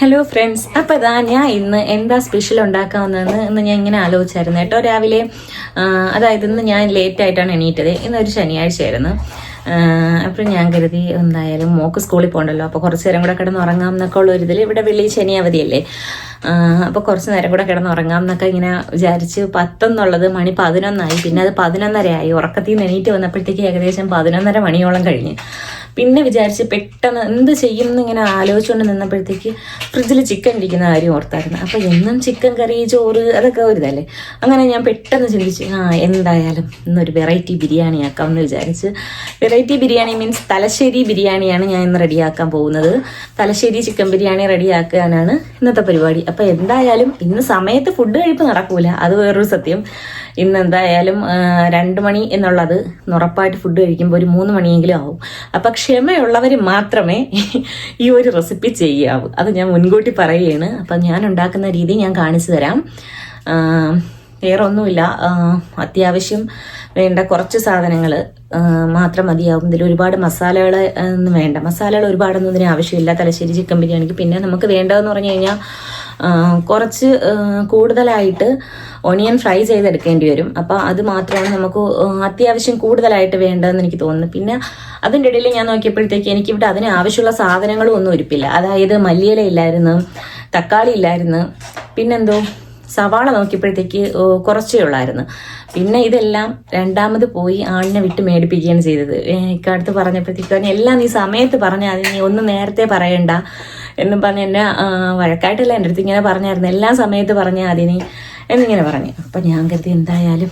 Hello friends അപ്പോൾ ഇതാ ഞാൻ ഇന്ന് എന്താ സ്പെഷ്യൽ ഉണ്ടാക്കാവുന്നതെന്ന് ഇന്ന് ഞാൻ ഇങ്ങനെ ആലോചിച്ചായിരുന്നു കേട്ടോ. രാവിലെ അതായത് ഇന്ന് ഞാൻ ലേറ്റ് ആയിട്ടാണ് എണീറ്റത്. ഇന്നൊരു ശനിയാഴ്ചയായിരുന്നു. അപ്പോൾ ഞാൻ കരുതി എന്തായാലും മോക്ക് സ്കൂളിൽ പോകണ്ടല്ലോ അപ്പോൾ കുറച്ച് നേരം കൂടെ കിടന്ന് ഉറങ്ങാം എന്നൊക്കെ ഉള്ള ഒരു ഇതിൽ ഇവിടെ വെള്ളി ശനി അവധിയല്ലേ. അപ്പോൾ കുറച്ച് നേരം കൂടെ കിടന്ന് ഉറങ്ങാം എന്നൊക്കെ ഇങ്ങനെ വിചാരിച്ച് പത്തെന്നുള്ളത് മണി പതിനൊന്നായി. പിന്നെ അത് പതിനൊന്നരയായി. ഉറക്കത്തിൽ നിന്ന് എണീറ്റ് വന്നപ്പോഴത്തേക്ക് ഏകദേശം പതിനൊന്നര മണിയോളം കഴിഞ്ഞ്. പിന്നെ വിചാരിച്ച് പെട്ടെന്ന് എന്ത് ചെയ്യും എന്ന് ഇങ്ങനെ ആലോചിച്ചുകൊണ്ട് നിന്നപ്പോഴത്തേക്ക് ഫ്രിഡ്ജിൽ ചിക്കൻ ഇരിക്കുന്ന കാര്യം ഓർത്തായിരുന്നു. അപ്പോൾ എന്നും ചിക്കൻ കറി ചോറ് അതൊക്കെ ഒരു ഇതല്ലേ? അങ്ങനെ ഞാൻ പെട്ടെന്ന് ചിന്തിച്ചു ആ എന്തായാലും ഇന്നൊരു വെറൈറ്റി ബിരിയാണി ആക്കാം എന്ന് വിചാരിച്ച് വെറൈറ്റി ബിരിയാണി മീൻസ് തലശ്ശേരി ബിരിയാണിയാണ് ഞാൻ ഇന്ന് റെഡിയാക്കാൻ പോകുന്നത്. തലശ്ശേരി ചിക്കൻ ബിരിയാണി റെഡിയാക്കാനാണ് ഇന്നത്തെ പരിപാടി. അപ്പോൾ എന്തായാലും ഇന്ന് സമയത്ത് ഫുഡ് കഴിപ്പ് നടക്കൂല. അത് വേറൊരു സത്യം. ഇന്ന് എന്തായാലും രണ്ട് മണി എന്നുള്ളത് ഉറപ്പായിട്ട് ഫുഡ് കഴിക്കുമ്പോൾ ഒരു മൂന്ന് മണിയെങ്കിലും ആവും. അപ്പം ക്ഷമയുള്ളവർ മാത്രമേ ഈ ഒരു റെസിപ്പി ചെയ്യാവൂ. അത് ഞാൻ മുൻകൂട്ടി പറയുകയാണ്. അപ്പം ഞാൻ ഉണ്ടാക്കുന്ന രീതി ഞാൻ കാണിച്ചു തരാം. വേറെ ഒന്നുമില്ല. അത്യാവശ്യം വേണ്ട കുറച്ച് സാധനങ്ങൾ മാത്രം മതിയാവും. ഇതിൽ ഒരുപാട് മസാലകൾ ഒന്നും വേണ്ട. മസാലകൾ ഒരുപാടൊന്നും ഇതിന് ആവശ്യമില്ല. തലശ്ശേരി ചിക്കൻ ബിരിയാണിക്ക്. പിന്നെ നമുക്ക് വേണ്ടതെന്ന് പറഞ്ഞു കഴിഞ്ഞാൽ കുറച്ച് കൂടുതലായിട്ട് ഒണിയൻ ഫ്രൈ ചെയ്തെടുക്കേണ്ടി വരും. അപ്പോൾ അത് മാത്രമാണ് നമുക്ക് അത്യാവശ്യം കൂടുതലായിട്ട് വേണ്ടതെന്ന് എനിക്ക് തോന്നുന്നു പിന്നെ അതിന്റെ ഇടയിൽ ഞാൻ നോക്കിയപ്പോഴത്തേക്ക് എനിക്കിവിടെ അതിന് ആവശ്യമുള്ള സാധനങ്ങളും ഒന്നും ഒരുപ്പില്ല. അതായത് മല്ലിയില ഇല്ലായിരുന്നു തക്കാളി ഇല്ലായിരുന്നു പിന്നെന്തോ സവാള നോക്കിയപ്പോഴത്തേക്ക് കുറച്ചേ ഉള്ളായിരുന്നു. പിന്നെ ഇതെല്ലാം രണ്ടാമത് പോയി ആളിനെ വിട്ട് മേടിപ്പിക്കുകയാണ് ചെയ്തത്. ഇക്കടുത്ത് പറഞ്ഞപ്പോഴത്തേക്ക് പറഞ്ഞു, എല്ലാം നീ സമയത്ത് പറഞ്ഞാൽ നീ ഒന്ന് നേരത്തെ പറയണ്ട എന്നും പറഞ്ഞ് എന്നെ വഴക്കായിട്ടല്ല എന്റെ അടുത്ത് ഇങ്ങനെ പറഞ്ഞായിരുന്നു. എല്ലാ സമയത്ത് പറഞ്ഞാൽ അതിന് എന്നിങ്ങനെ പറഞ്ഞു. അപ്പം ഞാൻ കരുതി എന്തായാലും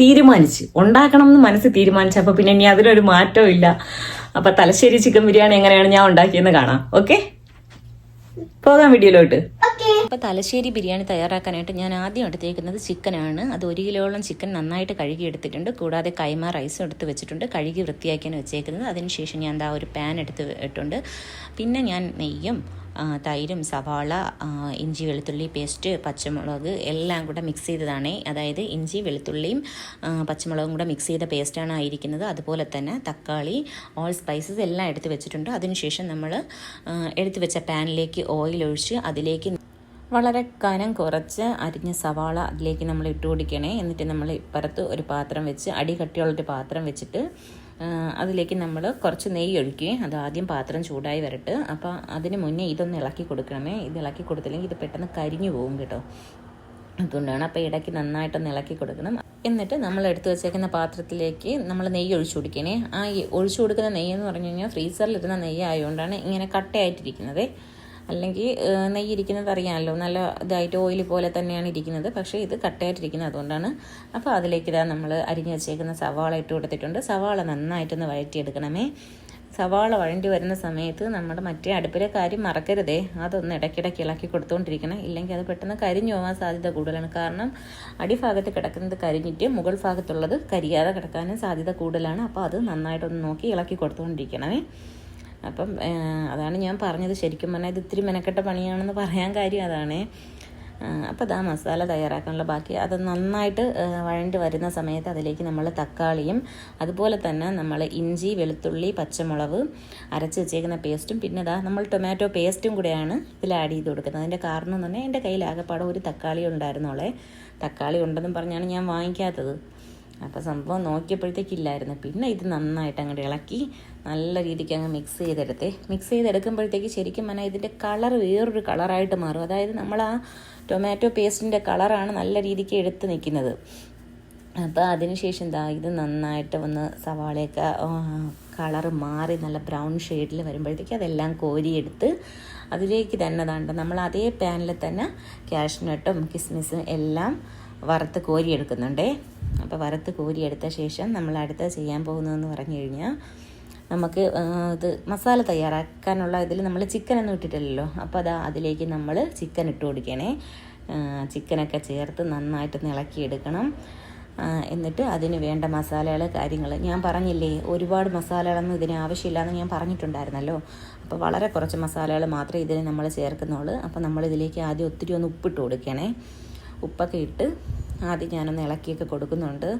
തീരുമാനിച്ച്. ഉണ്ടാക്കണം എന്ന് മനസ്സ് തീരുമാനിച്ചു. അപ്പോൾ പിന്നെ ഇനി അതിനൊരു മാറ്റവും ഇല്ല. അപ്പം തലശ്ശേരി ചിക്കൻ ബിരിയാണി എങ്ങനെയാണ് ഞാൻ ഉണ്ടാക്കിയെന്ന് കാണാം. ഓക്കെ? പോകാം വീഡിയോയിലോട്ട്. അപ്പോൾ തലശ്ശേരി ബിരിയാണി തയ്യാറാക്കാനായിട്ട് ഞാൻ ആദ്യം എടുത്തേക്കുന്നത് ചിക്കനാണ് അത് ഒരു കിലോളം ചിക്കൻ നന്നായിട്ട് കഴുകി എടുത്തിട്ടുണ്ട്. കൂടാതെ കൈമ റൈസും എടുത്ത് വെച്ചിട്ടുണ്ട്. കഴുകി വൃത്തിയാക്കിയാണ് വെച്ചേക്കുന്നത്. അതിനുശേഷം ഞാൻ എന്താ ഒരു പാൻ എടുത്ത് ഇട്ടുണ്ട്. പിന്നെ ഞാൻ നെയ്യും തൈരും സവാള ഇഞ്ചി വെളുത്തുള്ളി പേസ്റ്റ് പച്ചമുളക് എല്ലാം കൂടെ മിക്സ് ചെയ്തതാണ്. അതായത് ഇഞ്ചി വെളുത്തുള്ളിയും പച്ചമുളകും കൂടെ മിക്സ് ചെയ്ത പേസ്റ്റാണ് ആയിരിക്കുന്നത്. അതുപോലെ തന്നെ തക്കാളി ഓൾ സ്പൈസസ് എല്ലാം എടുത്ത് വെച്ചിട്ടുണ്ട്. അതിനുശേഷം നമ്മൾ എടുത്തു വെച്ച പാനിലേക്ക് ഓയിൽ ഒഴിച്ച് അതിലേക്ക് വളരെ കനം കുറച്ച് അരിഞ്ഞ സവാള അതിലേക്ക് നമ്മൾ ഇട്ട് കൊടുക്കണേ. എന്നിട്ട് നമ്മൾ ഇപ്പുറത്ത് ഒരു പാത്രം വെച്ച് അടി കട്ടിയുള്ളൊരു പാത്രം വെച്ചിട്ട് അതിലേക്ക് നമ്മൾ കുറച്ച് നെയ്യ് ഒഴിക്കുകയും അത് ആദ്യം പാത്രം ചൂടായി വരട്ട്. അപ്പോൾ അതിന് മുന്നേ ഇതൊന്ന് ഇളക്കി കൊടുക്കണമേ. ഇത് ഇളക്കി കൊടുത്തില്ലെങ്കിൽ ഇത് പെട്ടെന്ന് കരിഞ്ഞു പോകും കേട്ടോ. അതുകൊണ്ടാണ് അപ്പോൾ ഇടയ്ക്ക് നന്നായിട്ടൊന്ന് ഇളക്കി കൊടുക്കണം. എന്നിട്ട് നമ്മൾ എടുത്തു വെച്ചേക്കുന്ന പാത്രത്തിലേക്ക് നമ്മൾ നെയ്യ് ഒഴിച്ചു കൊടുക്കണേ. ആ ഒഴിച്ചു കൊടുക്കുന്ന നെയ്യ് എന്ന് പറഞ്ഞു കഴിഞ്ഞാൽ ഫ്രീസറിലിരുന്ന നെയ്യ് ആയതുകൊണ്ടാണ് ഇങ്ങനെ കട്ടയായിട്ടിരിക്കുന്നത്. അല്ലെങ്കിൽ നെയ്യ് ഇരിക്കുന്നത് അറിയാമല്ലോ. നല്ല ഇതായിട്ട് ഓയിൽ പോലെ തന്നെയാണ് ഇരിക്കുന്നത്. പക്ഷേ ഇത് കട്ടയായിട്ടിരിക്കുന്നത് അതുകൊണ്ടാണ്. അപ്പോൾ അതിലേക്ക് ഇതാ നമ്മൾ അരിഞ്ഞു വെച്ചേക്കുന്ന സവാള ഇട്ട് കൊടുത്തിട്ടുണ്ട്. സവാള നന്നായിട്ടൊന്ന് വഴറ്റിയെടുക്കണമേ. സവാള വഴണ്ടി വരുന്ന സമയത്ത് നമ്മുടെ മറ്റേ അടുപ്പിലെ കാര്യം മറക്കരുതേ. അതൊന്ന് ഇടയ്ക്കിടയ്ക്ക് ഇളക്കി കൊടുത്തുകൊണ്ടിരിക്കണം ഇല്ലെങ്കിൽ അത് പെട്ടെന്ന് കരിഞ്ഞു പോകാൻ സാധ്യത കൂടുതലാണ്. കാരണം അടിഭാഗത്ത് കിടക്കുന്നത് കരിഞ്ഞിട്ട് മുകൾ ഭാഗത്തുള്ളത് കരിയാതെ കിടക്കാനും സാധ്യത കൂടുതലാണ്. അപ്പോൾ അത് നന്നായിട്ടൊന്ന് നോക്കി ഇളക്കി കൊടുത്തുകൊണ്ടിരിക്കണമേ അപ്പം അതാണ് ഞാൻ പറഞ്ഞത്. ശരിക്കും പറഞ്ഞാൽ ഇത് ഇത്തിരി മെനക്കെട്ട പണിയാണെന്ന് പറയാൻ കാര്യം അതാണ്. അപ്പോൾ ഇതാ മസാല തയ്യാറാക്കാനുള്ള ബാക്കി അത് നന്നായിട്ട് വഴണ്ട് വരുന്ന സമയത്ത് അതിലേക്ക് നമ്മൾ തക്കാളിയും അതുപോലെ തന്നെ നമ്മൾ ഇഞ്ചി വെളുത്തുള്ളി പച്ചമുളക് അരച്ച് വെച്ചേക്കുന്ന പേസ്റ്റും പിന്നെ ഇതാ നമ്മൾ ടൊമാറ്റോ പേസ്റ്റും കൂടെയാണ് ഇതിൽ ആഡ് ചെയ്ത് കൊടുക്കുന്നത്. അതിന്റെ കാരണം എന്ന് പറഞ്ഞാൽ എന്റെ കയ്യിൽ ആകെപ്പാടെ ഒരു തക്കാളി ഉണ്ടായിരുന്നോളെ. തക്കാളി ഉണ്ടെന്നും പറഞ്ഞാണ് ഞാൻ വാങ്ങിക്കാത്തത്. അപ്പോൾ സംഭവം നോക്കിയപ്പോഴത്തേക്കില്ലായിരുന്നു. പിന്നെ ഇത് നന്നായിട്ട് അങ്ങോട്ട് ഇളക്കി നല്ല രീതിക്ക് അങ്ങ് മിക്സ് ചെയ്തെടുത്തേ. മിക്സ് ചെയ്തെടുക്കുമ്പോഴത്തേക്ക് ശരിക്കും പറഞ്ഞാൽ ഇതിന്റെ കളർ വേറൊരു കളറായിട്ട് മാറും. അതായത് നമ്മൾ ആ ടൊമാറ്റോ പേസ്റ്റിന്റെ കളറാണ് നല്ല രീതിക്ക് എടുത്ത് നിൽക്കുന്നത് അപ്പോൾ അതിനുശേഷം എന്താ ഇത് നന്നായിട്ട് ഒന്ന് സവാളയൊക്കെ കളർ മാറി നല്ല ബ്രൗൺ ഷെയ്ഡിൽ വരുമ്പോഴത്തേക്ക് അതെല്ലാം കോരിയെടുത്ത് അതിലേക്ക് തന്നെ ദാണ്ട് നമ്മൾ അതേ പാനിൽ തന്നെ കാഷ്നട്ടും കിസ്മിസും എല്ലാം വറുത്ത് കോരിയെടുക്കുന്നുണ്ടേ. അപ്പോൾ വറുത്ത് കോരിയെടുത്ത ശേഷം നമ്മൾ അടുത്ത ചെയ്യാൻ പോകുന്നതെന്ന് പറഞ്ഞു കഴിഞ്ഞാൽ നമുക്ക് ഇത് മസാല തയ്യാറാക്കാനുള്ള ഇതിൽ നമ്മൾ ചിക്കനൊന്നും ഇട്ടിട്ടില്ലല്ലോ. അപ്പോൾ അതാ അതിലേക്ക് നമ്മൾ ചിക്കൻ ഇട്ട് കൊടുക്കണേ. ചിക്കനൊക്കെ ചേർത്ത് നന്നായിട്ട് ഇളക്കിയെടുക്കണം. എന്നിട്ട് അതിന് വേണ്ട മസാലകൾ കാര്യങ്ങൾ. ഞാൻ പറഞ്ഞില്ലേ ഒരുപാട് മസാലകളൊന്നും ഇതിന് ആവശ്യമില്ലാന്ന് ഞാൻ പറഞ്ഞിട്ടുണ്ടായിരുന്നല്ലോ. അപ്പോൾ വളരെ കുറച്ച് മസാലകൾ മാത്രമേ ഇതിന് നമ്മൾ ചേർക്കുന്നുള്ളൂ. അപ്പോൾ നമ്മൾ ഇതിലേക്ക് ആദ്യം ഒത്തിരി ഒന്ന് ഉപ്പിട്ട് കൊടുക്കണേ. ഉപ്പൊക്കെ ഇട്ട് ആദ്യം ഞാനൊന്ന് ഇളക്കിയൊക്കെ കൊടുക്കുന്നുണ്ട്.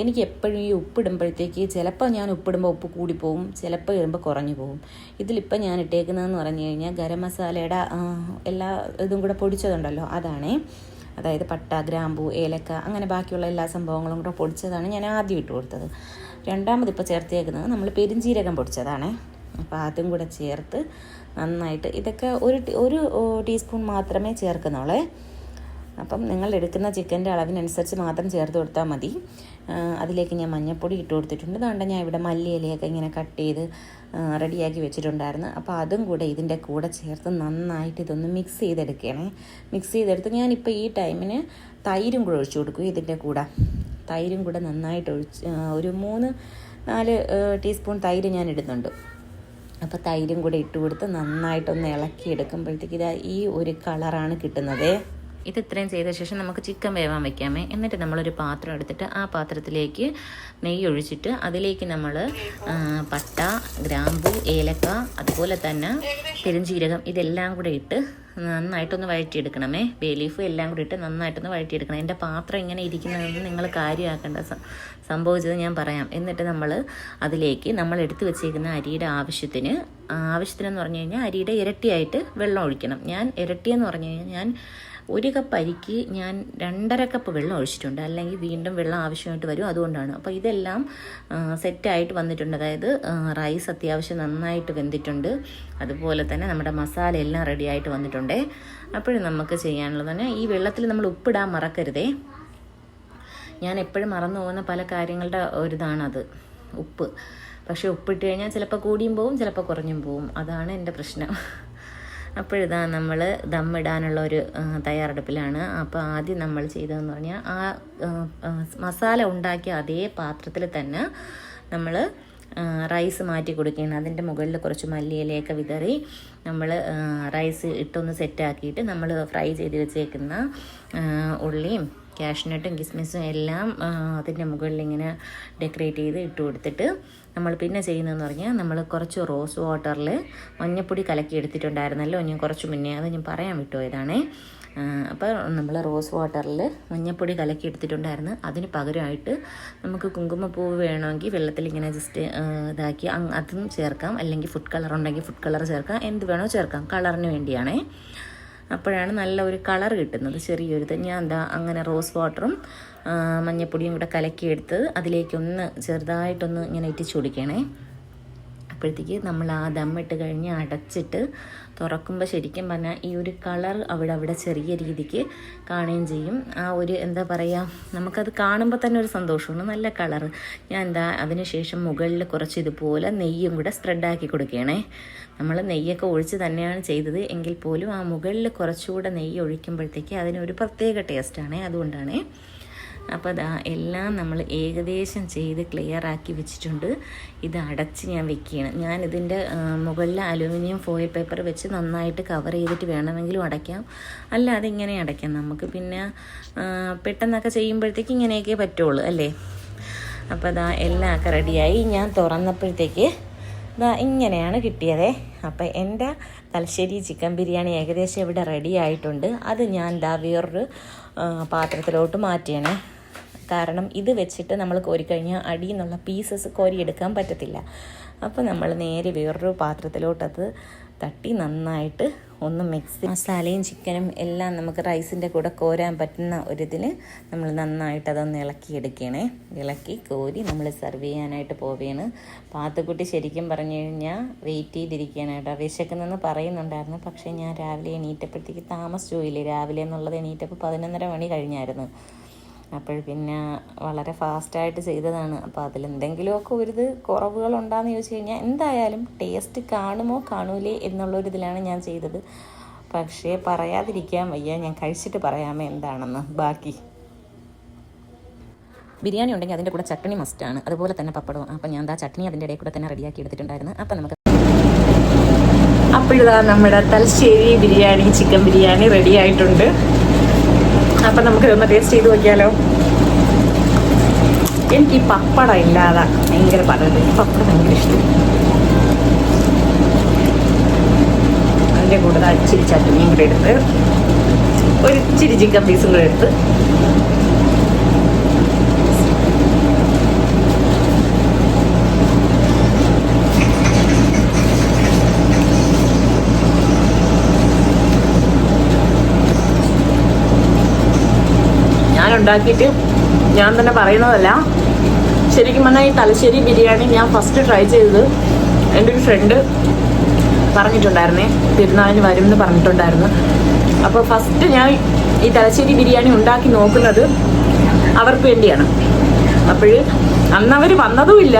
എനിക്ക് എപ്പോഴും ഈ ഉപ്പിടുമ്പോഴത്തേക്ക് ചിലപ്പോൾ ഞാൻ ഉപ്പിടുമ്പോൾ ഉപ്പ് കൂടിപ്പോവും ചിലപ്പോൾ ഇടുമ്പോൾ കുറഞ്ഞു പോവും. ഇതിലിപ്പോൾ ഞാൻ ഇട്ടേക്കുന്നതെന്ന് പറഞ്ഞു കഴിഞ്ഞാൽ ഗരം മസാലയുടെ എല്ലാ ഇതും കൂടെ പൊടിച്ചതുണ്ടല്ലോ അതാണ്. അതായത് പട്ട ഗ്രാമ്പു ഏലക്ക അങ്ങനെ ബാക്കിയുള്ള എല്ലാ സംഭവങ്ങളും കൂടെ പൊടിച്ചതാണ് ഞാൻ ആദ്യം ഇട്ട് കൊടുത്തത്. രണ്ടാമത് ഇപ്പോൾ ചേർത്തേക്കുന്നത് നമ്മൾ പെരിഞ്ജീരകം പൊടിച്ചതാണ്. അപ്പോൾ അതും കൂടെ ചേർത്ത് നന്നായിട്ട് ഇതൊക്കെ ഒരു ഒരു ടീസ്പൂൺ മാത്രമേ ചേർക്കുന്നുള്ളേ. അപ്പം നിങ്ങൾ എടുക്കുന്ന ചിക്കന്റെ അളവിനനുസരിച്ച് മാത്രം ചേർത്ത് കൊടുത്താൽ മതി. അതിലേക്ക് ഞാൻ മഞ്ഞൾപ്പൊടി ഇട്ട് കൊടുത്തിട്ടുണ്ട്. അതുകൊണ്ട് ഞാൻ ഇവിടെ മല്ലിയിലയൊക്കെ ഇങ്ങനെ കട്ട് ചെയ്ത് റെഡിയാക്കി വെച്ചിട്ടുണ്ടായിരുന്നു. അപ്പോൾ അതും കൂടെ ഇതിന്റെ കൂടെ ചേർത്ത് നന്നായിട്ട് ഇതൊന്ന് മിക്സ് ചെയ്തെടുക്കണേ. മിക്സ് ചെയ്തെടുത്ത് ഞാനിപ്പോൾ ഈ ടൈമിന് തൈരും കൂടെ ഒഴിച്ചു കൊടുക്കും ഇതിന്റെ കൂടെ. തൈരും കൂടെ നന്നായിട്ട് ഒഴിച്ച് ഒരു മൂന്ന് നാല് ടീസ്പൂൺ തൈര് ഞാൻ ഇടുന്നുണ്ട്. അപ്പോൾ തൈരും കൂടെ ഇട്ട് കൊടുത്ത് നന്നായിട്ടൊന്ന് ഇളക്കി എടുക്കുമ്പോഴത്തേക്ക് ഇതാ ഈ ഒരു കളറാണ് കിട്ടുന്നത്. ഇത് ഇത്രയും ചെയ്ത ശേഷം നമുക്ക് ചിക്കൻ വേവാൻ വെക്കാമേ. എന്നിട്ട് നമ്മളൊരു പാത്രം എടുത്തിട്ട് ആ പാത്രത്തിലേക്ക് നെയ്യ് ഒഴിച്ചിട്ട് അതിലേക്ക് നമ്മൾ പട്ട ഗ്രാമ്പു ഏലക്ക അതുപോലെ തന്നെ പെരുംജീരകം ഇതെല്ലാം കൂടെ ഇട്ട് നന്നായിട്ടൊന്ന് വഴറ്റിയെടുക്കണമേ. ബേ ലീഫ് എല്ലാം കൂടി ഇട്ട് നന്നായിട്ടൊന്ന് വഴറ്റിയെടുക്കണം. എന്റെ പാത്രം ഇങ്ങനെ ഇരിക്കുന്നതെന്ന് നിങ്ങൾ കാര്യമാക്കേണ്ട സംഭവിച്ചത് ഞാൻ പറയാം. എന്നിട്ട് നമ്മൾ അതിലേക്ക് നമ്മൾ എടുത്തു വെച്ചേക്കുന്ന അരിയുടെ ആവശ്യത്തിന് ആവശ്യത്തിനെന്ന് പറഞ്ഞു കഴിഞ്ഞാൽ അരിയുടെ ഇരട്ടിയായിട്ട് വെള്ളം ഒഴിക്കണം. ഞാൻ ഇരട്ടിയെന്ന് പറഞ്ഞു കഴിഞ്ഞാൽ ഞാൻ ഒരു കപ്പ് അരിക്ക് ഞാൻ രണ്ടര കപ്പ് വെള്ളം ഒഴിച്ചിട്ടുണ്ട്. അല്ലെങ്കിൽ വീണ്ടും വെള്ളം ആവശ്യമായിട്ട് വരും. അതുകൊണ്ടാണ്. അപ്പോൾ ഇതെല്ലാം സെറ്റായിട്ട് വന്നിട്ടുണ്ട്. അതായത് റൈസ് അത്യാവശ്യം നന്നായിട്ട് വെന്തിട്ടുണ്ട്. അതുപോലെ തന്നെ നമ്മുടെ മസാല എല്ലാം റെഡി ആയിട്ട് വന്നിട്ടുണ്ട്. അപ്പോഴും നമുക്ക് ചെയ്യാനുള്ളത് തന്നെ ഈ വെള്ളത്തിൽ നമ്മൾ ഉപ്പിടാൻ മറക്കരുതേ. ഞാൻ എപ്പോഴും മറന്നു പോകുന്ന പല കാര്യങ്ങളുടെ ഒരിതാണത്. ഉപ്പ്. പക്ഷേ ഉപ്പിട്ട് കഴിഞ്ഞാൽ ചിലപ്പോൾ കൂടിയും പോവും ചിലപ്പോൾ കുറഞ്ഞും പോവും. അതാണ് എന്റെ പ്രശ്നം. അപ്പോഴിതാ നമ്മൾ ദമ്മിടാനുള്ള ഒരു തയ്യാറെടുപ്പിലാണ്. അപ്പോൾ ആദ്യം നമ്മൾ ചെയ്തതെന്ന് പറഞ്ഞാൽ ആ മസാല ഉണ്ടാക്കിയ അതേ പാത്രത്തിൽ തന്നെ നമ്മൾ റൈസ് മാറ്റി കൊടുക്കുകയാണ്. അതിന്റെ മുകളിൽ കുറച്ച് മല്ലിയിലയൊക്കെ വിതറി നമ്മൾ റൈസ് ഇട്ടൊന്ന് സെറ്റാക്കിയിട്ട് നമ്മൾ ഫ്രൈ ചെയ്ത് വെച്ചേക്കുന്ന ഉള്ളിയും കാഷ്നട്ടും കിസ്മിസും എല്ലാം അതിന്റെ മുകളിൽ ഇങ്ങനെ ഡെക്കറേറ്റ് ചെയ്ത് ഇട്ട് കൊടുത്തിട്ട് നമ്മൾ പിന്നെ ചെയ്യുന്നതെന്ന് പറഞ്ഞാൽ നമ്മൾ കുറച്ച് റോസ് വാട്ടറിൽ മഞ്ഞപ്പൊടി കലക്കി എടുത്തിട്ടുണ്ടായിരുന്നല്ലോ. ഞാൻ കുറച്ച് മുന്നേ അത് ഞാൻ പറയാൻ വിട്ടുപോയതാണേ. അപ്പോൾ നമ്മൾ റോസ് വാട്ടറിൽ മഞ്ഞപ്പൊടി കലക്കി എടുത്തിട്ടുണ്ടായിരുന്നു. അതിന് പകരമായിട്ട് നമുക്ക് കുങ്കുമപ്പൂവ് വേണമെങ്കിൽ വെള്ളത്തിൽ ഇങ്ങനെ ജസ്റ്റ് ഇതാക്കി അതും ചേർക്കാം. അല്ലെങ്കിൽ ഫുഡ് കളർ ഉണ്ടെങ്കിൽ ഫുഡ് കളർ ചേർക്കാം. എന്ത് വേണോ ചേർക്കാം. കളറിന് വേണ്ടിയാണേ. അപ്പോഴാണ് നല്ല ഒരു കളർ കിട്ടുന്നത്. ചെറിയൊരു ഞാൻ എന്താ അങ്ങനെ റോസ് വാട്ടറും മഞ്ഞപ്പൊടിയും കൂടെ കലക്കിയെടുത്ത് അതിലേക്കൊന്ന് ചെറുതായിട്ടൊന്ന് ഇങ്ങനെ ഇറ്റിച്ചു കൊടുക്കണേ. അപ്പോഴത്തേക്ക് നമ്മൾ ആ ദമ്മിട്ട് കഴിഞ്ഞ് അടച്ചിട്ട് തുറക്കുമ്പോൾ ശരിക്കും പറഞ്ഞാൽ ഈ ഒരു കളർ അവിടെ അവിടെ ചെറിയ രീതിക്ക് കാണുകയും ചെയ്യും. ആ ഒരു എന്താ പറയുക നമുക്കത് കാണുമ്പോൾ തന്നെ ഒരു സന്തോഷമാണ്. നല്ല കളർ. ഞാൻ എന്താ അതിന് ശേഷം മുകളിൽ കുറച്ച് ഇതുപോലെ നെയ്യും കൂടെ സ്പ്രെഡാക്കി കൊടുക്കുകയാണേ. നമ്മൾ നെയ്യൊക്കെ ഒഴിച്ച് തന്നെയാണ് ചെയ്തത്. എങ്കിൽ പോലും ആ മുകളിൽ കുറച്ചുകൂടെ നെയ്യ് ഒഴിക്കുമ്പോഴത്തേക്ക് അതിനൊരു പ്രത്യേക ടേസ്റ്റാണേ അതുകൊണ്ടാണേ. അപ്പോൾ അതാ എല്ലാം നമ്മൾ ഏകദേശം ചെയ്ത് ക്ലിയർ ആക്കി വെച്ചിട്ടുണ്ട്. ഇത് അടച്ച് ഞാൻ വെക്കുകയാണ്. ഞാൻ ഇതിന്റെ മുകളിൽ അലുമിനിയം ഫോയിൽ പേപ്പർ വെച്ച് നന്നായിട്ട് കവർ ചെയ്തിട്ട് വേണമെങ്കിലും അടയ്ക്കാം. അല്ലാതെ ഇങ്ങനെ അടയ്ക്കാം നമുക്ക്. പിന്നെ പെട്ടെന്നൊക്കെ ചെയ്യുമ്പോഴത്തേക്ക് ഇങ്ങനെയൊക്കെ പറ്റുള്ളൂ അല്ലേ? അപ്പോൾ അതാ എല്ലാം ഒക്കെ റെഡിയായി ഞാൻ തുറന്നപ്പോഴത്തേക്ക് ഇതാ ഇങ്ങനെയാണ് കിട്ടിയതേ. അപ്പം എന്റെ തലശ്ശേരി ചിക്കൻ ബിരിയാണി ഏകദേശം ഇവിടെ റെഡി ആയിട്ടുണ്ട്. അത് ഞാൻ ദാ വേറൊരു പാത്രത്തിലോട്ട് മാറ്റിയണേ. കാരണം ഇത് വെച്ചിട്ട് നമ്മൾ കോരിക്കഴിഞ്ഞാൽ അടിയിൽ നിന്നുള്ള പീസസ് കോരിയെടുക്കാൻ പറ്റത്തില്ല. അപ്പോൾ നമ്മൾ നേരെ വേറൊരു പാത്രത്തിലോട്ടത് തട്ടി നന്നായിട്ട് ഒന്ന് മിക്സ് മസാലയും ചിക്കനും എല്ലാം നമുക്ക് റൈസിന്റെ കൂടെ കോരാൻ പറ്റുന്ന ഒരിതിൽ നമ്മൾ നന്നായിട്ട് അതൊന്ന് ഇളക്കി എടുക്കണേ. ഇളക്കി കോരി നമ്മൾ സെർവ് ചെയ്യാനായിട്ട് പോവുകയാണ് പാത്തുക്കുട്ടി ശരിക്കും പറഞ്ഞു കഴിഞ്ഞാൽ വെയിറ്റ് ചെയ്തിരിക്കാനായിട്ട് വിശക്കുന്നെന്ന് പറയുന്നുണ്ടായിരുന്നു. പക്ഷേ ഞാൻ രാവിലെ എണീറ്റപ്പോഴത്തേക്ക് താമസിച്ചു പോയില്ലേ? രാവിലെ എന്നുള്ളത് എണീറ്റപ്പോൾ പതിനൊന്നര മണി കഴിഞ്ഞായിരുന്നു. അപ്പോൾ പിന്നെ വളരെ ഫാസ്റ്റായിട്ട് ചെയ്തതാണ്. അപ്പോൾ അതിലെന്തെങ്കിലുമൊക്കെ ഒരു ഇത് കുറവുകളുണ്ടാന്ന് ചോദിച്ചു കഴിഞ്ഞാൽ എന്തായാലും ടേസ്റ്റ് കാണുമോ കാണൂലേ എന്നുള്ളൊരിതിലാണ് ഞാൻ ചെയ്തത്. പക്ഷേ പറയാതിരിക്കാൻ വയ്യ. ഞാൻ കഴിച്ചിട്ട് പറയാമേ എന്താണെന്ന്. ബാക്കി. ബിരിയാണി ഉണ്ടെങ്കിൽ അതിന്റെ കൂടെ ചട്നി മസ്റ്റാണ് അതുപോലെ തന്നെ പപ്പടവും. അപ്പം ഞാൻ ആ ചട്നി അതിന്റെ ഇടയിൽ കൂടെ തന്നെ റെഡിയാക്കി എടുത്തിട്ടുണ്ടായിരുന്നു. അപ്പം നമുക്ക് അപ്പോഴിതാ നമ്മുടെ തലശ്ശേരി ബിരിയാണി ചിക്കൻ ബിരിയാണി റെഡി ആയിട്ടുണ്ട്. അപ്പം നമുക്ക് ഇതൊന്ന് ടേസ്റ്റ് ചെയ്ത് നോക്കിയാലോ? എനിക്ക് ഈ പപ്പടം ഇല്ലാതെ ഭയങ്കര പറയുന്നത് പപ്പടം ഭയങ്കര ഇഷ്ടം. അതിന്റെ കൂടുതൽ ഇച്ചിരി ചട്നിയും കൂടെ എടുത്ത് ഒരു ഇച്ചിരി ചിക്കൻ പീസും കൂടെ എടുത്ത് ഉണ്ടാക്കിയിട്ട് ഞാൻ തന്നെ പറയുന്നതല്ല. ശരിക്കും പറഞ്ഞാൽ ഈ തലശ്ശേരി ബിരിയാണി ഞാൻ ഫസ്റ്റ് ട്രൈ ചെയ്തത് എന്റെ ഒരു ഫ്രണ്ട് പറഞ്ഞിട്ടുണ്ടായിരുന്നേ. പെരുന്നാളിന് വരും എന്ന് പറഞ്ഞിട്ടുണ്ടായിരുന്നു. അപ്പോൾ ഫസ്റ്റ് ഞാൻ ഈ തലശ്ശേരി ബിരിയാണി ഉണ്ടാക്കി നോക്കുന്നത് അവർക്ക് വേണ്ടിയാണ്. അപ്പോൾ അന്ന് അവർ വന്നതുമില്ല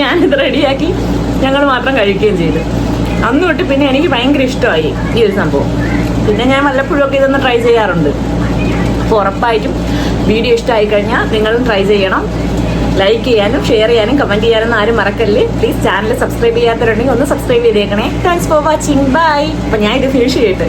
ഞാനിത് റെഡിയാക്കി ഞങ്ങൾ മാത്രം കഴിക്കുകയും ചെയ്തു. അന്ന് തൊട്ട് പിന്നെ എനിക്ക് ഭയങ്കര ഇഷ്ടമായി ഈ ഒരു സംഭവം. പിന്നെ ഞാൻ വല്ലപ്പോഴും ഒക്കെ ഇതൊന്ന് ട്രൈ ചെയ്യാറുണ്ട്. അപ്പോൾ ഉറപ്പായിട്ടും വീഡിയോ ഇഷ്ടമായി കഴിഞ്ഞാൽ നിങ്ങളും ട്രൈ ചെയ്യണം. ലൈക്ക് ചെയ്യാനും ഷെയർ ചെയ്യാനും കമന്റ് ചെയ്യാനും ആരും മറക്കല്ലേ. പ്ലീസ് ചാനൽ സബ്സ്ക്രൈബ് ചെയ്യാത്തവരുണ്ടെങ്കിൽ ഒന്ന് സബ്സ്ക്രൈബ് ചെയ്തേക്കണേ. താങ്ക്സ് ഫോർ വാച്ചിങ് ബൈ അപ്പം ഞാൻ ഇത് ഫിനിഷ് ചെയ്തിട്ട്